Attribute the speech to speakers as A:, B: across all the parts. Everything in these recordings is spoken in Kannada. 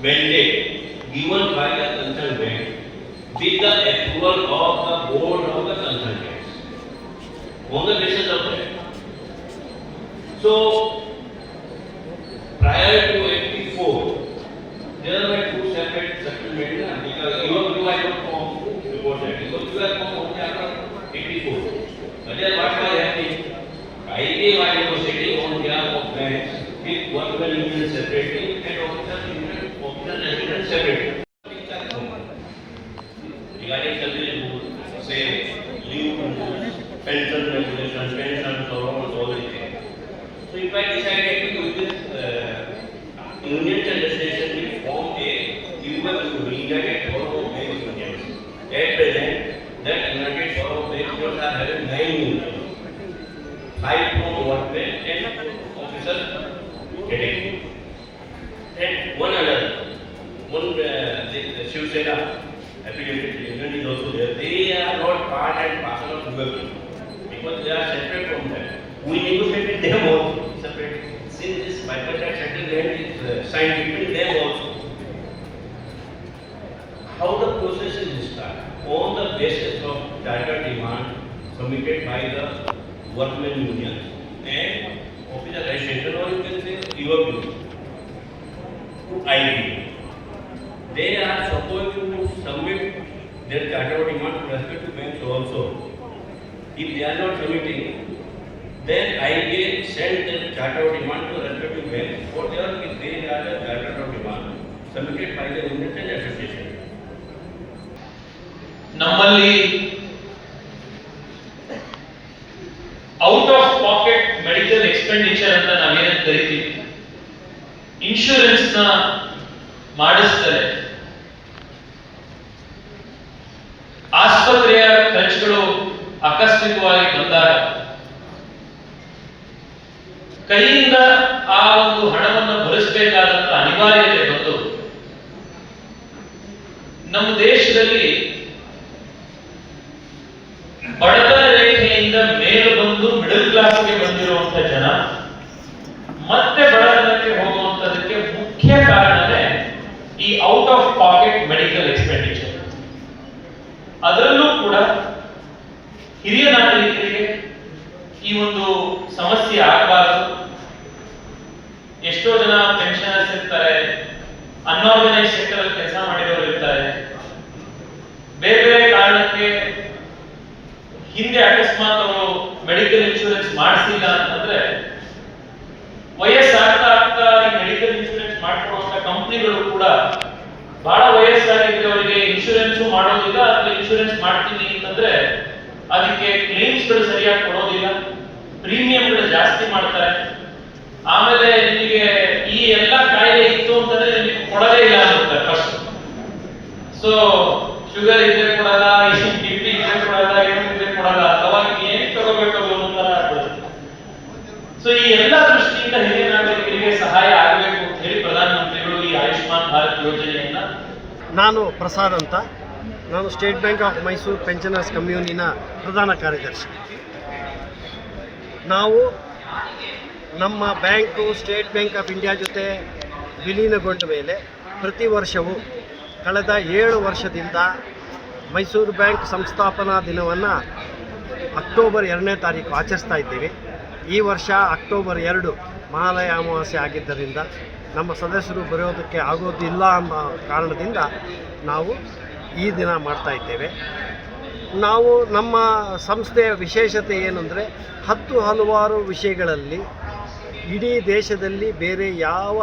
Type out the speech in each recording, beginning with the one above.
A: mandate given by the bank with the approval of the board of the banks. On the basis of that. So, prior to eighty-four, there were two separate settlements, uh, because even though I don't know about that, because you are from only after eighty-four. Earlier what was happening, IDA University on behalf of banks, with workmen union separately and officers union, officers resident separately. Regarding salary rules, say, leave rules, pension regulations, pension, allowance, all these things. So if I decided to use this uh, union legislation will form a UFU, United Borough Bank Unions. At present, that United Borough Bank Unions are having nine unions. Five from workmen and officers category. And one another, one uh, the, the Shiv affiliated union is also there. They are not part and parcel of UFU because they are separate from that. We negotiated them also separately. Since this bipartite settlement is uh, signed between them also. How the process is started? On the basis of charter demand submitted by the workmen union and officer registration or you can say UFU to IB. They are supposed to submit their charter of demand to respective banks also. If they are not submitting, then IBA send the charter of demand to respective banks, whatever if they are the charter of demand submitted by the union and association.
B: ನಮ್ಮಲ್ಲಿ out of pocket medical expenditure ಅಂತ ನಾವೇನಂತ ಕರಿತೀವಿ ಇನ್ಶೂರೆನ್ಸ್ ನ ಮಾಡಿಸ್ತಾರೆ ಆಕಸ್ಮಿಕವಾಗಿ ಬಂದಾಗ, ಕೈಯಿಂದ ಆ ಒಂದು ಹಣವನ್ನು ಭರಿಸಬೇಕಾದಂತ ಅನಿವಾರ್ಯತೆ ಬಂದು, ನಮ್ಮ ದೇಶದಲ್ಲಿ ಬಡತನ ರೇಖೆಯಿಂದ ಮೇಲೆ ಬಂದು ಮಿಡಲ್ ಕ್ಲಾಸ್ಗೆ ಬಂದಿರುವಂತ ಜನ, ಮತ್ತೆ ಬಡತನಕ್ಕೆ ಹೋಗುವಂತದಕ್ಕೆ ಮುಖ್ಯ ಕಾರಣವೇ ಈ out of pocket medical expenditure ಅದರಲ್ಲೂ ಹಿರಿಯ ನಾಗರಿಕರಿಗೆ ಈ ಒಂದು ಸಮಸ್ಯೆ ಆಗಬಾರದು. ಎಷ್ಟೋ ಜನ ಪೆನ್ಷನರ್ಸ್ ಇರ್ತಾರೆ ಅನ್ಆರ್ಗನೈಸ್ ಸೆಕ್ಟರ್ ಅಲ್ಲಿ ಕೆಲಸ ಮಾಡಿದವರು ಇರ್ತಾರೆ. ಬೇರೆ ಬೇರೆ ಕಾರಣಕ್ಕೆ ಹಿಂದೆ ಅಕಸ್ಮಾತ್ ಅವರು ಮೆಡಿಕಲ್ ಇನ್ಶೂರೆನ್ಸ್ ಮಾಡಿಸಿಲ್ಲ ಅಂತಂದ್ರೆ, ವಯಸ್ಸಾಗ್ತಾ ಆಗ್ತಾ ಈ ಮೆಡಿಕಲ್ ಇನ್ಶೂರೆನ್ಸ್ ಮಾಡ್ಕೊಡುವಂತ ಕಂಪ್ನಿಗಳು ಕೂಡ ಬಹಳ ವಯಸ್ಸಾಗಿದ್ರೆ ಅವರಿಗೆ ಇನ್ಶೂರೆನ್ಸ್ ಮಾಡೋದಿಲ್ಲ, ಅಥವಾ ಇನ್ಶೂರೆನ್ಸ್ ಮಾಡ್ತೀನಿ ಅಂತಂದ್ರೆ ಅದಕ್ಕೆ ಕ್ಲೇಮ್ಸ್ಗಳು ಸರಿಯಾಗಿ ಕೊಡೋದಿಲ್ಲ. ಪ್ರೀಮಿಯಂಗಳು ಜಾಸ್ತಿ ಮಾಡ್ತಾರೆ. ಆಮೇಲೆ ನಿಮಗೆ ಈ ಎಲ್ಲ ಕಾಯಿಲೆ ಇತ್ತು ಅಂತಂದ್ರೆ ನಿಮಗೆ ಕೊಡದೇ ಇಲ್ಲ ಅಂತಾರೆ ಫಸ್ಟ್ ಸೊ ಶುಗರ್ ಇದ್ರೆ ಕೊಡಲ್ಲ ಪಿ ಇದ್ರೆ ಕೊಡಲ್ಲ ಏನು ಇದ್ರೆ ಕೊಡಲ್ಲ ಅಥವಾ ಏನ್ ತಗೋಬೇಕು ಅದು ಅನ್ನೋ ತರ ಆಗ್ಬಿಡುತ್ತೆ ಸೊ ಈ ಎಲ್ಲ ದೃಷ್ಟಿಯಿಂದ ಹಿರಿಯ ನಾಗರಿಕರಿಗೆ ಸಹಾಯ ಆಗಬೇಕು ಅಂತ ಹೇಳಿ ಪ್ರಧಾನಮಂತ್ರಿಗಳು ಈ ಆಯುಷ್ಮಾನ್ ಭಾರತ್ ಯೋಜನೆಯನ್ನ
C: ನಾನು ಪ್ರಸಾದ್ ಅಂತ. ನಾನು State Bank of Mysore pensioners ಕಮ್ಯೂನಿನ ಪ್ರಧಾನ ಕಾರ್ಯದರ್ಶಿ. ನಾವು ನಮ್ಮ bank State Bank of India ಜೊತೆ ವಿಲೀನಗೊಂಡ ಮೇಲೆ ಪ್ರತಿ ವರ್ಷವೂ ಕಳೆದ ಏಳು ವರ್ಷದಿಂದ ಮೈಸೂರು ಬ್ಯಾಂಕ್ ಸಂಸ್ಥಾಪನಾ ದಿನವನ್ನು ಅಕ್ಟೋಬರ್ ಎರಡನೇ ತಾರೀಕು ಆಚರಿಸ್ತಾ ಇದ್ದೀವಿ. ಈ ವರ್ಷ ಅಕ್ಟೋಬರ್ ಎರಡು ಮಹಾಲಯ ಅಮಾವಾಸ್ಯೆ ಆಗಿದ್ದರಿಂದ ನಮ್ಮ ಸದಸ್ಯರು ಬರೆಯೋದಕ್ಕೆ ಆಗೋದಿಲ್ಲ ಅನ್ನೋ ಕಾರಣದಿಂದ ನಾವು ಈ ದಿನ ಮಾಡ್ತಾ ಇದ್ದೇವೆ. ನಾವು ನಮ್ಮ ಸಂಸ್ಥೆಯ ವಿಶೇಷತೆ ಏನಂದರೆ ಹತ್ತು ಹಲವಾರು ವಿಷಯಗಳಲ್ಲಿ ಇಡೀ ದೇಶದಲ್ಲಿ ಬೇರೆ ಯಾವ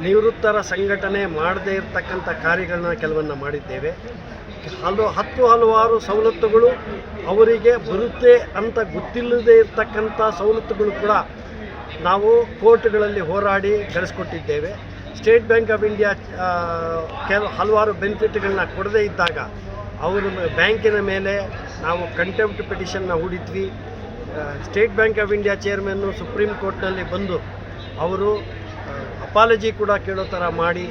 C: ನಿವೃತ್ತರ ಸಂಘಟನೆ ಮಾಡದೇ ಇರತಕ್ಕಂಥ ಕಾರ್ಯಗಳನ್ನ ಕೆಲವನ್ನ ಮಾಡಿದ್ದೇವೆ. ಹಲವು ಹತ್ತು ಹಲವಾರು ಸವಲತ್ತುಗಳು ಅವರಿಗೆ ಬರುತ್ತೆ ಅಂತ ಗೊತ್ತಿಲ್ಲದೇ ಇರತಕ್ಕಂಥ ಸವಲತ್ತುಗಳು ಕೂಡ ನಾವು ಕೋರ್ಟ್ಗಳಲ್ಲಿ ಹೋರಾಡಿ ಗಳಿಸ್ಕೊಟ್ಟಿದ್ದೇವೆ. ಸ್ಟೇಟ್ ಬ್ಯಾಂಕ್ ಆಫ್ ಇಂಡಿಯಾ ಕೆಲವು ಹಲವಾರು ಬೆನಿಫಿಟ್ಗಳನ್ನ ಕೊಡದೇ ಇದ್ದಾಗ ಅವರು ಬ್ಯಾಂಕಿನ ಮೇಲೆ ನಾವು ಕಂಟೆಂಪ್ಟ್ ಪಿಟಿಷನ್ನ ಹೂಡಿದ್ವಿ. ಸ್ಟೇಟ್ ಬ್ಯಾಂಕ್ ಆಫ್ ಇಂಡಿಯಾ ಚೇರ್ಮನ್ನು ಸುಪ್ರೀಂ ಕೋರ್ಟ್ನಲ್ಲಿ ಬಂದು ಅವರು ಅಪಾಲಜಿ ಕೂಡ ಕೇಳೋ ಥರ ಮಾಡಿ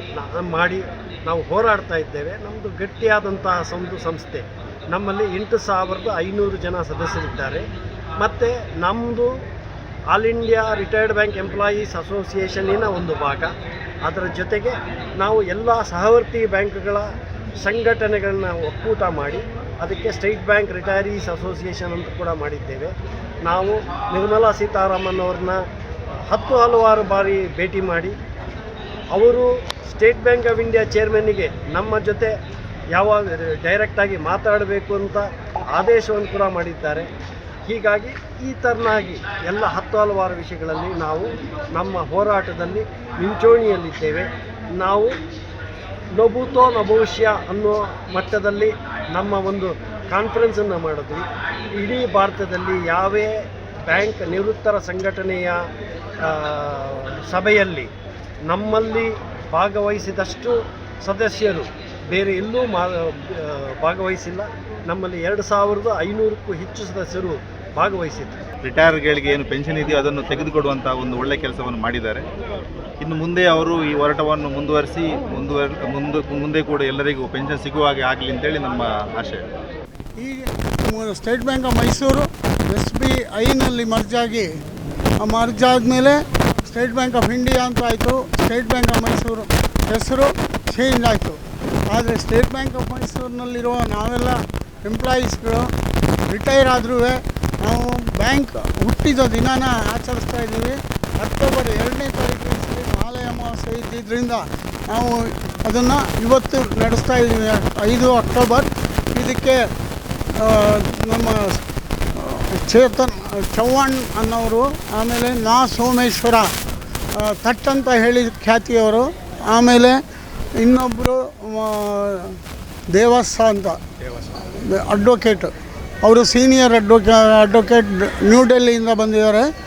C: ಮಾಡಿ ನಾವು ಹೋರಾಡ್ತಾ ಇದ್ದೇವೆ. ನಮ್ಮದು ಗಟ್ಟಿಯಾದಂತಹ ಒಂದು ಸಂಸ್ಥೆ. ನಮ್ಮಲ್ಲಿ ಎಂಟು ಸಾವಿರದ ಐನೂರು ಜನ ಸದಸ್ಯರಿದ್ದಾರೆ. ಮತ್ತು ನಮ್ಮದು All India retired bank employees ಅಸೋಸಿಯೇಷನ್ನಿನ ಒಂದು ಭಾಗ. ಅದರ ಜೊತೆಗೆ ನಾವು ಎಲ್ಲ ಸಹವರ್ತಿ ಬ್ಯಾಂಕ್ಗಳ ಸಂಘಟನೆಗಳನ್ನ ಒಕ್ಕೂಟ ಮಾಡಿ ಅದಕ್ಕೆ ಸ್ಟೇಟ್ ಬ್ಯಾಂಕ್ ರಿಟೈರೀಸ್ ಅಸೋಸಿಯೇಷನ್ ಅಂತ ಕೂಡ ಮಾಡಿದ್ದೇವೆ. ನಾವು ನಿರ್ಮಲಾ ಸೀತಾರಾಮನ್ ಅವ್ರನ್ನ ಹತ್ತು ಹಲವಾರು ಬಾರಿ ಭೇಟಿ ಮಾಡಿ, ಅವರು ಸ್ಟೇಟ್ ಬ್ಯಾಂಕ್ ಆಫ್ ಇಂಡಿಯಾ ಚೇರ್ಮನ್ನಿಗೆ ನಮ್ಮ ಜೊತೆ ಯಾವಾಗ ಡೈರೆಕ್ಟಾಗಿ ಮಾತಾಡಬೇಕು ಅಂತ ಆದೇಶವನ್ನು ಕೂಡ ಮಾಡಿದ್ದಾರೆ. ಹೀಗಾಗಿ ಈ ಥರನಾಗಿ ಎಲ್ಲ ಹತ್ತು ಹಲವಾರು ವಿಷಯಗಳಲ್ಲಿ ನಾವು ನಮ್ಮ ಹೋರಾಟದಲ್ಲಿ ಮುಂಚೂಣಿಯಲ್ಲಿದ್ದೇವೆ ನಾವು ನಭೂತೋ ನಭವಿಷ್ಯ ಅನ್ನೋ ಮಟ್ಟದಲ್ಲಿ ನಮ್ಮ ಒಂದು ಕಾನ್ಫರೆನ್ಸನ್ನು ಮಾಡಿದ್ವಿ. ಇಡೀ ಭಾರತದಲ್ಲಿ ಯಾವೇ ಬ್ಯಾಂಕ್ ನಿವೃತ್ತರ ಸಂಘಟನೆಯ ಸಭೆಯಲ್ಲಿ ನಮ್ಮಲ್ಲಿ ಭಾಗವಹಿಸಿದಷ್ಟು ಸದಸ್ಯರು, ಬೇರೆ ಎಲ್ಲೂ ಮಾ ಭಾಗವಹಿಸಿಲ್ಲ. ನಮ್ಮಲ್ಲಿ ಎರಡು ಸಾವಿರದ ಐನೂರಕ್ಕೂ ಹೆಚ್ಚು ಸದಸ್ಯರು ಭಾಗವಹಿಸಿದ್ರು.
D: ರಿಟೈರ್ಗಳಿಗೆ ಏನು ಪೆನ್ಷನ್ ಇದೆಯೋ ಅದನ್ನು ತೆಗೆದುಕೊಡುವಂಥ ಒಂದು ಒಳ್ಳೆಯ ಕೆಲಸವನ್ನು ಮಾಡಿದ್ದಾರೆ. ಇನ್ನು ಮುಂದೆ ಅವರು ಈ ಹೋರಾಟವನ್ನು ಮುಂದುವರಿಸಿ ಮುಂದುವರ್ ಮುಂದೆ ಮುಂದೆ ಕೂಡ ಎಲ್ಲರಿಗೂ ಪೆನ್ಷನ್ ಸಿಗುವ ಹಾಗೆ ಆಗಲಿ ಅಂತೇಳಿ ನಮ್ಮ ಆಶಯ.
E: ಈ State Bank of Mysore S B ಐನಲ್ಲಿ ಮರ್ಜಾಗಿ ಆಗಿ ಮರ್ಜ್ ಆದಮೇಲೆ ಸ್ಟೇಟ್ ಬ್ಯಾಂಕ್ ಆಫ್ ಇಂಡಿಯಾ ಅಂತ ಆಯಿತು ಸ್ಟೇಟ್ ಬ್ಯಾಂಕ್ ಆಫ್ ಮೈಸೂರು ಹೆಸರು ಚೇಂಜ್ ಆಯಿತು. ಆದರೆ ಸ್ಟೇಟ್ ಬ್ಯಾಂಕ್ ಆಫ್ ಮೈಸೂರಿನಲ್ಲಿರುವ ನಾವೆಲ್ಲ ಎಂಪ್ಲಾಯೀಸ್ಗಳು ರಿಟೈರ್ ಆದ್ರೂ ನಾವು ಬ್ಯಾಂಕ್ ಹುಟ್ಟಿದ ದಿನಾನ ಆಚರಿಸ್ತಾ ಇದ್ದೀವಿ. ಅಕ್ಟೋಬರ್ ಎರಡನೇ ತಾರೀಕು ಶ್ರೀ ಮಹಾಲಯ ಅಮಾವಾಸ್ಯೆ ಇದ್ದಿದ್ದರಿಂದ ನಾವು ಅದನ್ನು ಇವತ್ತು ನಡೆಸ್ತಾ ಇದ್ದೀವಿ. ಐದು ಅಕ್ಟೋಬರ್. ಇದಕ್ಕೆ ನಮ್ಮ ಚೇತನ್ ಚವ್ಹಾಣ್ ಅನ್ನೋರು ಆಮೇಲೆ ನಾ ಸೋಮೇಶ್ವರ ತಟ್ ಅಂತ ಹೇಳಿ ಖ್ಯಾತಿಯವರು ಆಮೇಲೆ ಇನ್ನೊಬ್ಬರು ದೇವಸ್ಥ ಅಂತ. ಅಡ್ವೊಕೇಟ್. ಅವರು ಸೀನಿಯರ್ ಅಡ್ವೊಕೇ ಅಡ್ವೊಕೇಟ್ ನ್ಯೂ ಡೆಲ್ಲಿಯಿಂದ ಬಂದಿದ್ದಾರೆ.